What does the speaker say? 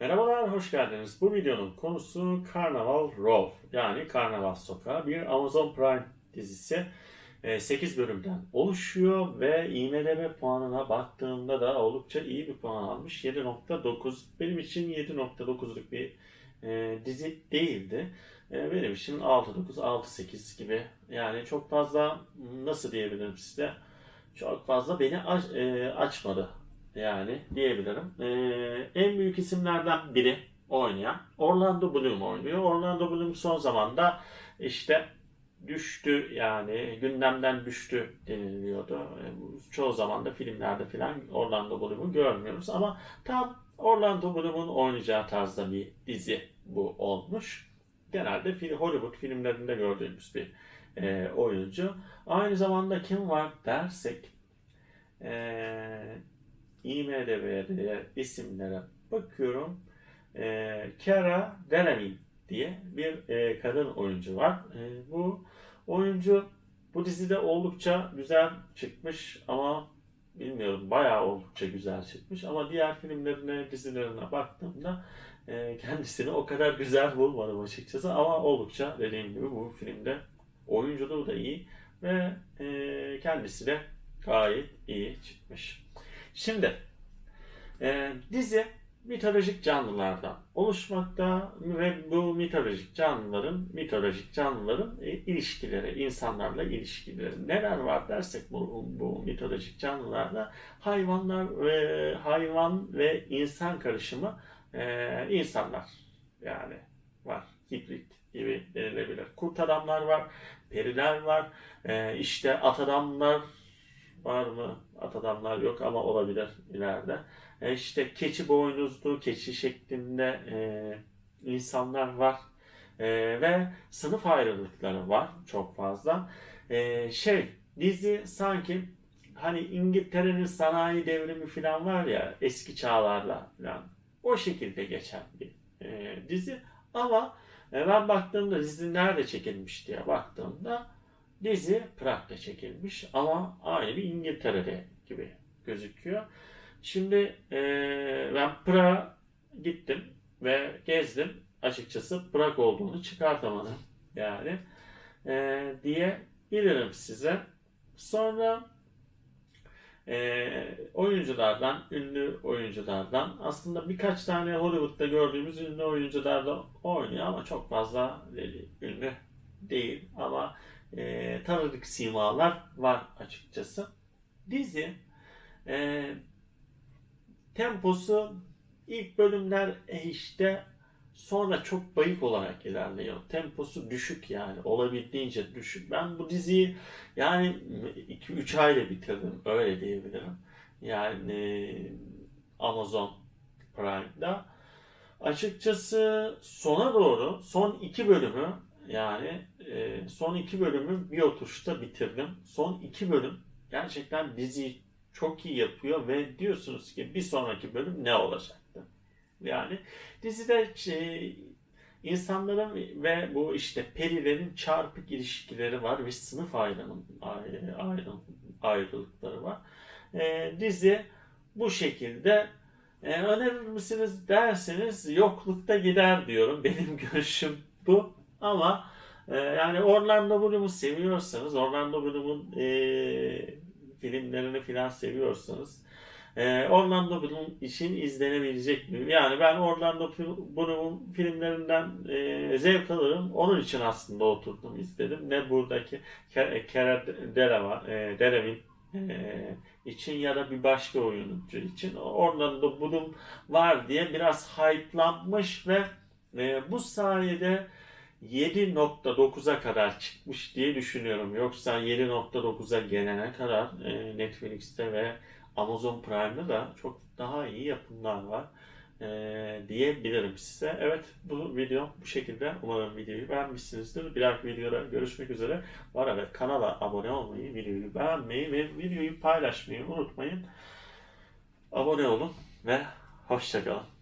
Merhabalar, hoş geldiniz. Bu videonun konusu Carnival Row yani Karnaval Sokağı bir Amazon Prime dizisi. 8 bölümden oluşuyor ve IMDB puanına baktığımda da oldukça iyi bir puan almış. 7.9 benim için 7.9'luk bir e, dizi değildi. E, benim için 6.9, 6.8 gibi yani çok fazla nasıl diyebilirim size çok fazla beni aç- e, açmadı yani diyebilirim. Ee, en büyük isimlerden biri oynayan Orlando Bloom oynuyor. Orlando Bloom son zamanda işte düştü yani gündemden düştü deniliyordu. Ee, Çoğu zaman da filmlerde falan Orlando Bloom'u görmüyoruz ama tam Orlando Bloom'un oynayacağı tarzda bir dizi bu olmuş. Genelde Hollywood filmlerinde gördüğümüz bir e, oyuncu. Aynı zamanda kim var dersek e, IMDb'de isimlere bakıyorum. E, Cara Delevingne diye bir e, kadın oyuncu var. E, bu oyuncu bu dizide oldukça güzel çıkmış ama bilmiyorum bayağı oldukça güzel çıkmış ama diğer filmlerine, dizilerine baktığımda e, kendisini o kadar güzel bulmadım açıkçası ama oldukça dediğim gibi bu filmde oyunculuğu da iyi ve e, kendisi de gayet iyi çıkmış. Şimdi e, dizi mitolojik canlılardan oluşmakta ve bu mitolojik canlıların mitolojik canlıların e, ilişkileri, insanlarla ilişkileri neler var dersek bu, bu mitolojik canlılarda hayvanlar ve hayvan ve insan karışımı e, insanlar yani var hibrit gibi denilebilir. Kurt adamlar var, periler var, e, işte at adamlar var mı? At adamlar yok ama olabilir ileride. E işte keçi boynuzlu, keçi şeklinde e, insanlar var. E, ve sınıf ayrılıkları var çok fazla. E, şey, dizi sanki hani İngiltere'nin sanayi devrimi falan var ya eski çağlarla falan. O şekilde geçen bir e, dizi. Ama e, ben baktığımda dizi nerede çekilmiş diye baktığımda dizi Prag'da çekilmiş ama aynı bir İngiltere'de gibi gözüküyor. Şimdi e, ben Prag'a gittim ve gezdim. Açıkçası Prag olduğunu çıkartamadım yani e, diyebilirim size. Sonra e, oyunculardan, ünlü oyunculardan aslında birkaç tane Hollywood'da gördüğümüz ünlü oyuncular da oynuyor ama çok fazla ünlü değil ama e, tanıdık simalar var açıkçası. Dizi e, temposu ilk bölümler e, işte sonra çok bayık olarak ilerliyor. Temposu düşük yani olabildiğince düşük. Ben bu diziyi yani 2-3 ayda bitirdim öyle diyebilirim. Yani Amazon Prime'da. Açıkçası sona doğru son iki bölümü yani e, son iki bölümü bir oturuşta bitirdim. Son iki bölüm gerçekten diziyi çok iyi yapıyor ve diyorsunuz ki bir sonraki bölüm ne olacaktı? Yani dizide şey, insanların ve bu işte perilerin çarpık ilişkileri var ve sınıf ayrılım, ayrılım, ayrılıkları var. E, dizi bu şekilde e, önerir misiniz derseniz yoklukta gider diyorum. Benim görüşüm bu. Ama e, yani Orlando Bloom'u seviyorsanız, Orlando Bloom'un e, filmlerini falan seviyorsanız e, Orlando Bloom için izlenebilecek bir Yani ben Orlando Bloom'un filmlerinden e, zevk alırım. Onun için aslında oturdum izledim. Ne buradaki Kara Derevin e, için ya da bir başka oyuncu için Orlando Bloom var diye biraz hype'lanmış ve e, bu sayede 7.9'a kadar çıkmış diye düşünüyorum. Yoksa 7.9'a gelene kadar e, Netflix'te ve Amazon Prime'da da çok daha iyi yapımlar var e, diyebilirim size. Evet bu video bu şekilde. Umarım videoyu beğenmişsinizdir. Bir dahaki videoda görüşmek üzere. Var evet kanala abone olmayı, videoyu beğenmeyi ve videoyu paylaşmayı unutmayın. Abone olun ve hoşçakalın.